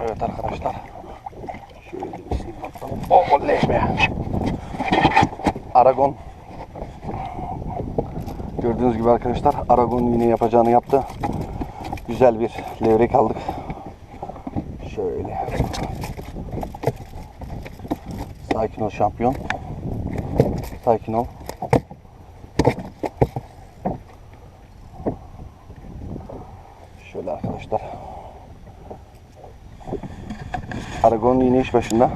Evet arkadaşlar. Şöyle bir şey bakalım. Oh oley be. Aragon. Gördüğünüz gibi arkadaşlar Aragon yine yapacağını yaptı. Güzel bir levrek aldık. Şöyle. Sakin ol şampiyon. Sakin ol. Şöyle arkadaşlar. Aragon yine iş başında.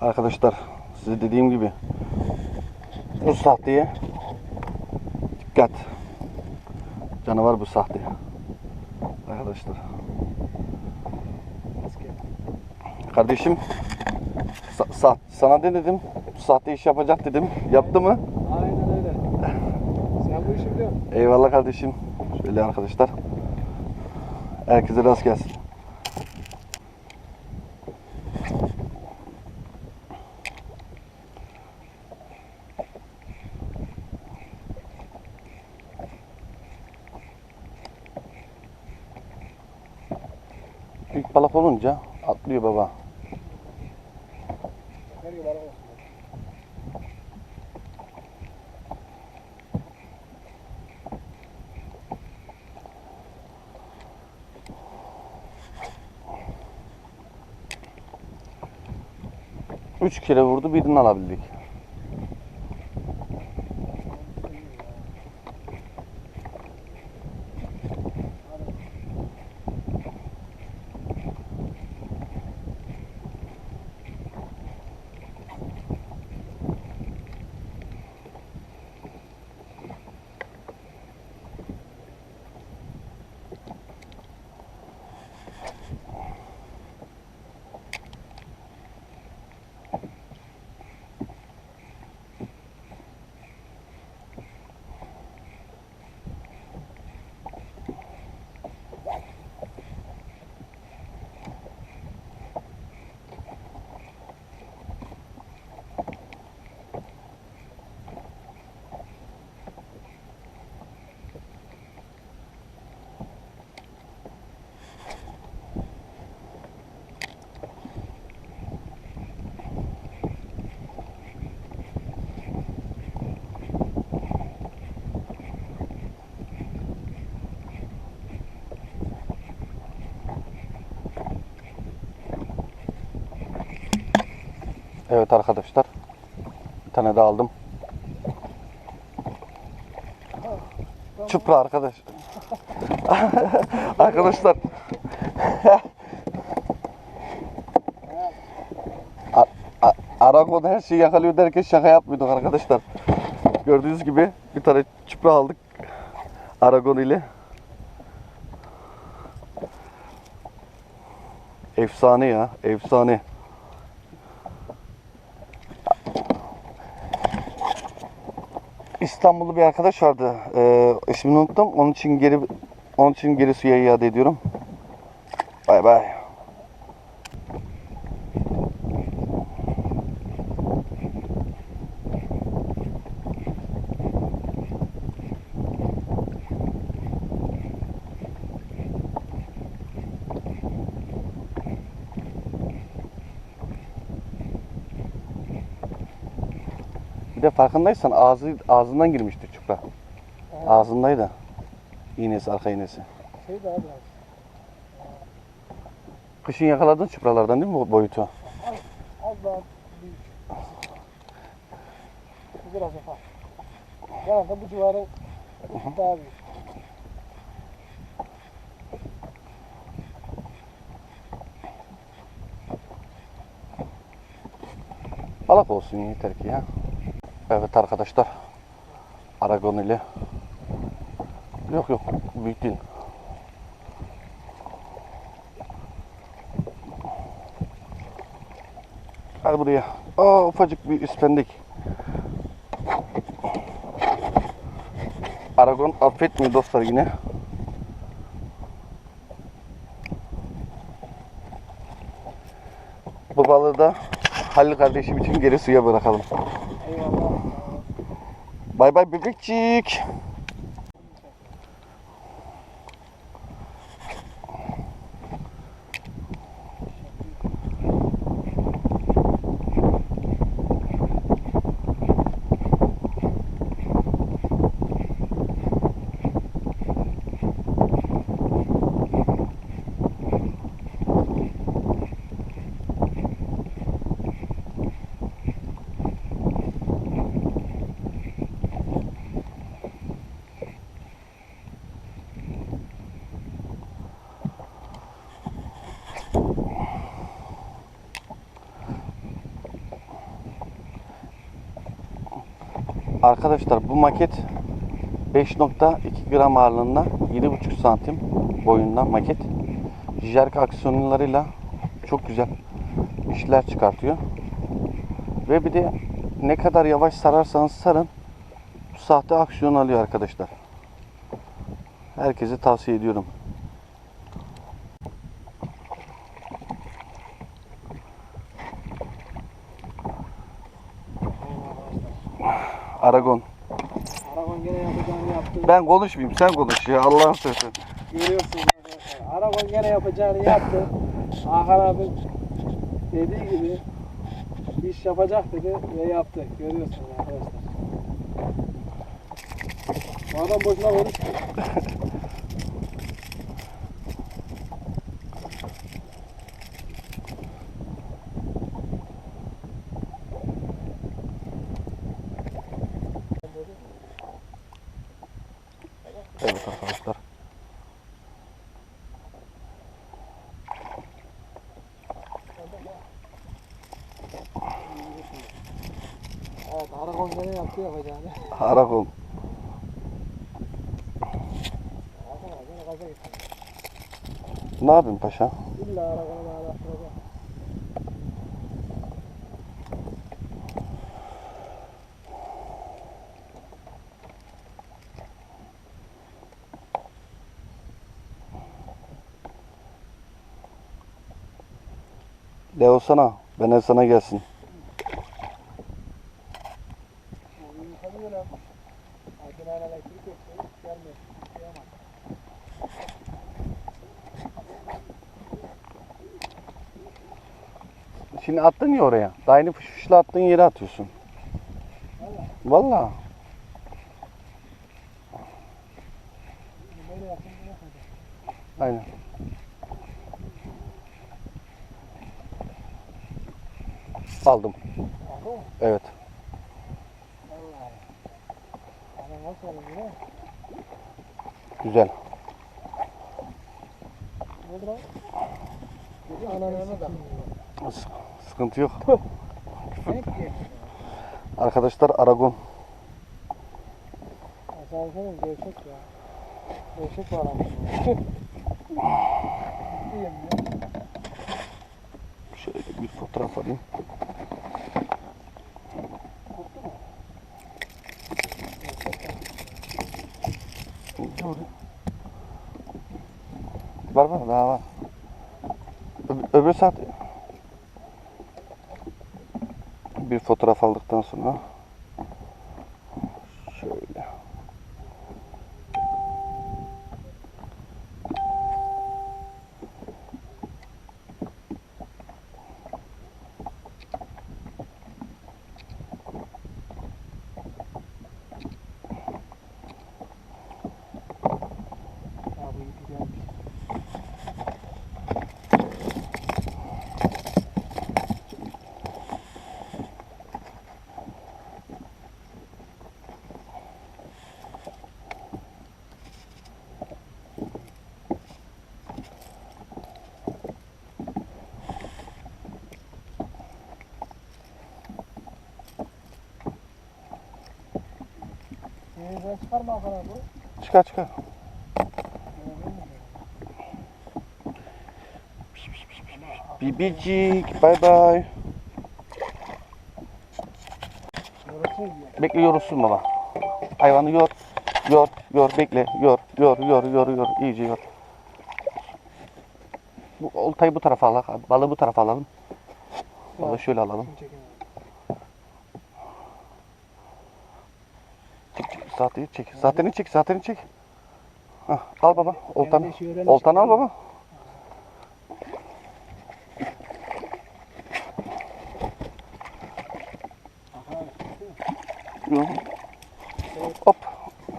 Arkadaşlar size dediğim gibi bu sahteye dikkat. Canavar bu sahte. Arkadaşlar. Kardeşim sa- sa- sana ne dedim? Sahte iş yapacak dedim. Yaptı mı? Aynen öyle. Sen bu işi biliyorsun. Eyvallah kardeşim. Şöyle arkadaşlar. Herkese rast gelsin. Büyük balık olunca atlıyor baba. Üç kere vurdu birini alabildik. Evet arkadaşlar. Bir tane daha aldım. Çupra arkadaş. arkadaşlar. A- a- Aragon her şeyi yakalıyor derken şaka yapmıyorduk arkadaşlar. Gördüğünüz gibi bir tane çupra aldık. Aragon ile. Efsane ya, efsane. İstanbullu bir arkadaş vardı. Ee, ismini unuttum. Onun için geri onun için geri suya iade ediyorum. Bay bay. De farkındaysan ağzı ağzından girmişti çupra. Ağzındaydı. İğnesi, arka iğnesi. Şey daha biraz. Kışın yakaladın çupralardan değil mi bu boyutu? Az daha büyük. Biraz. Yani da bu civarı daha büyük. Balık olsun yeter ki ya. Evet arkadaşlar. Aragon ile. Yok yok büyük değil. Hadi buraya. Aa ufacık bir ispendik. Aragon affetmiyor dostlar yine. Bu balığı da Halil kardeşim için geri suya bırakalım. Eyvallah. Bay bay bebekçik. Arkadaşlar bu maket 5.2 gram ağırlığında 7.5 santim boyunda maket. Jerk aksiyonlarıyla çok güzel işler çıkartıyor. Ve bir de ne kadar yavaş sararsanız sarın sahte aksiyon alıyor arkadaşlar. Herkese tavsiye ediyorum. Aragon. Aragon gene yapacağını yaptı. Ben konuşmayayım sen konuş ya Allah'ın sözü. Görüyorsunuz arkadaşlar. Aragon gene yapacağını yaptı. Hakan abi dediği gibi iş yapacak dedi ve yaptı. Görüyorsunuz arkadaşlar. Bu adam boşuna konuşmuyor. Evet arkadaşlar. Gene yaptı yapacağını. Gitti. Ne yapayım paşa? İlla Aragon'u bağlattıracak. Leo sana. Ben sana gelsin. Ya oraya. Daha yeni fışfışla attığın yere atıyorsun. Valla. Aynen. Aldım. Aldın mı? Evet. Ana nasıl Sıkıntı yok. Arkadaşlar Aragon. Senin gevşek ya. Gevşek. Ciddiyim ya. Şöyle bir fotoğraf alayım. Var var daha var. Öbür saat bir fotoğraf aldıktan sonra Abi. çıkar çıkar. Bibicik bay bay. Bekle yorulsun baba. Hayvanı yor. Yor, yor, bekle. Yor, yor, yor, yor, yor. İyice yor. Bu oltayı bu tarafa alalım. Balığı bu tarafa alalım. Balığı şöyle alalım. Şunu çekin. Çek, çek. Saatini çek. Saatini çek, saatini çek. Hah, al baba. Öğrenmiş. Oltanı al baba. Hop.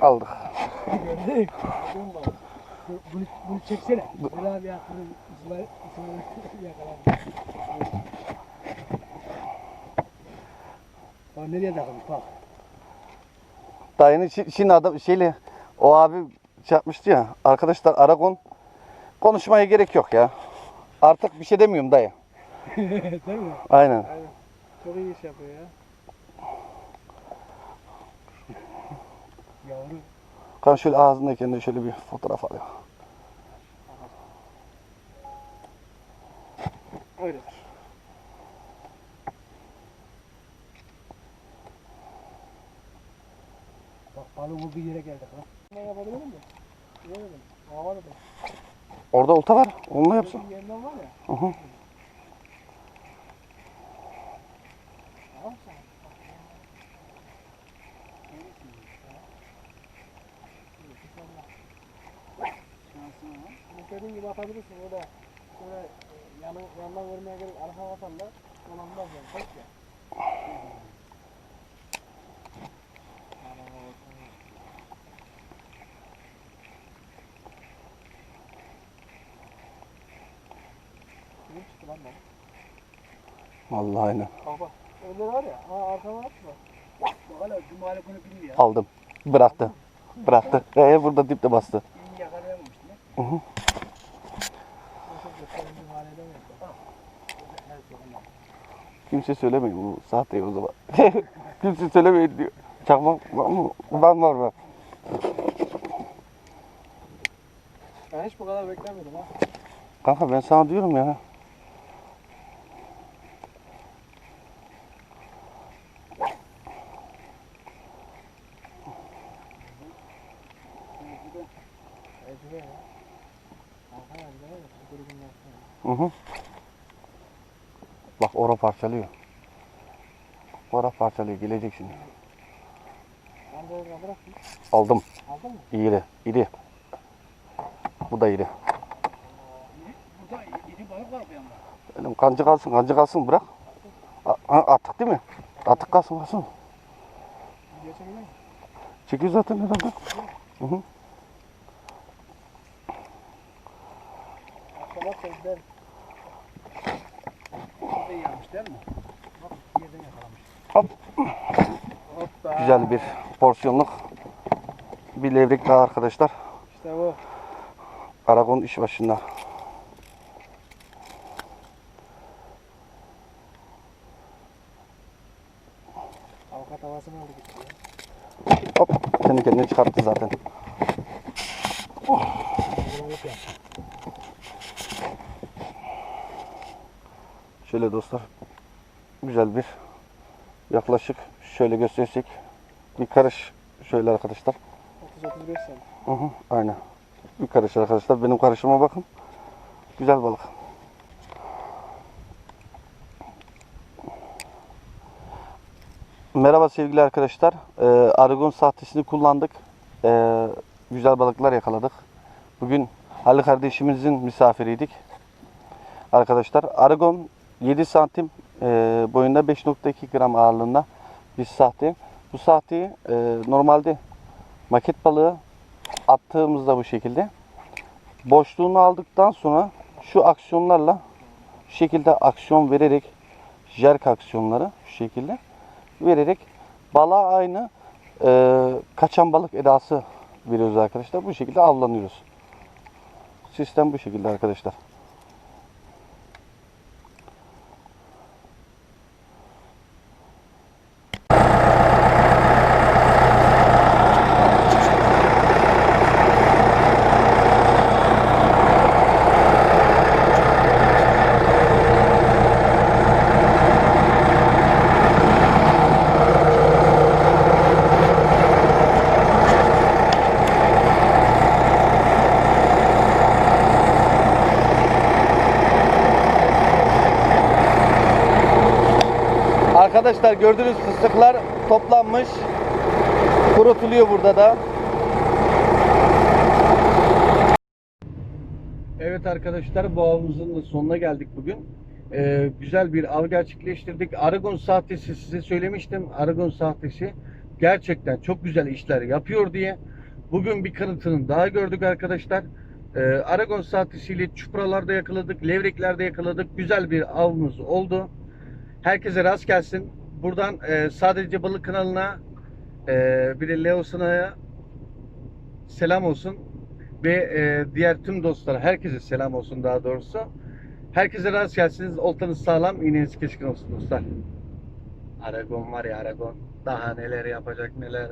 Aldık. Bu- Bunu, bunu çeksene. Böyle abi ya. Bunu İsmail, İsmail yakalandı. Bak nereye takılmış bak. Dayının şi- şimdi adam şeyle o abi şey yapmıştı ya. Arkadaşlar Aragon konuşmaya gerek yok ya. Artık bir şey demiyorum dayı. Değil mi? Aynen. Aynen. Çok iyi iş yapıyor ya. Yavru. Kan şöyle ağzındayken de şöyle bir fotoğraf alıyor. Öyledir. Bu bir yere geldi ha. Ne yapabilir miyim? Bilemedim. Havada da. Orada olta var. Onunla yapsın. Yerinden var ya. Hı hı. Al sen. İstediğin gibi atabilirsin öyle şöyle e, yanı, yandan vermeye gerek arka atan da dolanmaz yani tek ya. Kim çıktı lan bana? Vallahi aynen. Bak. Öyle var ya. Ha arkama atma. Hala Cumali günü bilmiyor. Aldım. Bıraktı. Bıraktı. Ee, burada dipte bastı. İyi Hı hı. Kimse söylemeyin bu sahte o zaman. Kimse söylemeyin diyor. Çakmak var mı? Ben var var. Ben hiç bu kadar beklemiyordum ha. Kanka ben sana diyorum ya. Ecre ya. Arkaya bir de bu grubun yapsana. Hı hı. Bak ora parçalıyor. Ora parçalıyor. Gelecek şimdi. Ben de. Aldım. Aldın mı? İri. İri. Bu da iri. Burada iri balık var bu. Oğlum kancı kalsın, kancı kalsın bırak. Ha, atık değil mi? Atık kalsın kalsın. Çekiyor zaten herhalde. Hı hı. Akşama sözler. Burada yanmış değil mi? Bak bir yerden yakalamış. Hop. Hoppa. Güzel bir porsiyonluk bir levrek daha arkadaşlar. İşte bu. Aragon iş başında. Avukat havasını aldı gitti ya. Hop. Kendi kendine çıkarttı zaten. Ya. Şöyle dostlar. Güzel bir yaklaşık şöyle göstersek bir karış şöyle arkadaşlar. 30-35 sene. Hı hı, aynen. Bir karış arkadaşlar. Benim karışıma bakın. Güzel balık. Merhaba sevgili arkadaşlar. Ee, Aragon sahtesini kullandık. Ee, güzel balıklar yakaladık. Bugün Ali kardeşimizin misafiriydik. Arkadaşlar Aragon 7 santim e, boyunda 5.2 gram ağırlığında bir sahte. Bu sahteyi e, normalde maket balığı attığımızda bu şekilde boşluğunu aldıktan sonra şu aksiyonlarla şu şekilde aksiyon vererek jerk aksiyonları şu şekilde vererek balığa aynı e, kaçan balık edası veriyoruz arkadaşlar. Bu şekilde avlanıyoruz. Sistem bu şekilde arkadaşlar. Arkadaşlar gördüğünüz fıstıklar toplanmış. Kurutuluyor burada da. Evet arkadaşlar bu avımızın sonuna geldik bugün. Ee, güzel bir av gerçekleştirdik. Aragon sahtesi size söylemiştim. Aragon sahtesi gerçekten çok güzel işler yapıyor diye. Bugün bir kanıtını daha gördük arkadaşlar. Ee, Aragon sahtesiyle çupralarda yakaladık, levreklerde yakaladık. Güzel bir avımız oldu. Herkese rast gelsin. Buradan e, sadece balık kanalına e, bir de Leo Sana'ya selam olsun. Ve e, diğer tüm dostlara herkese selam olsun daha doğrusu. Herkese rast gelsiniz. Oltanız sağlam, iğneniz keskin olsun dostlar. Aragon var ya Aragon. Daha neler yapacak neler.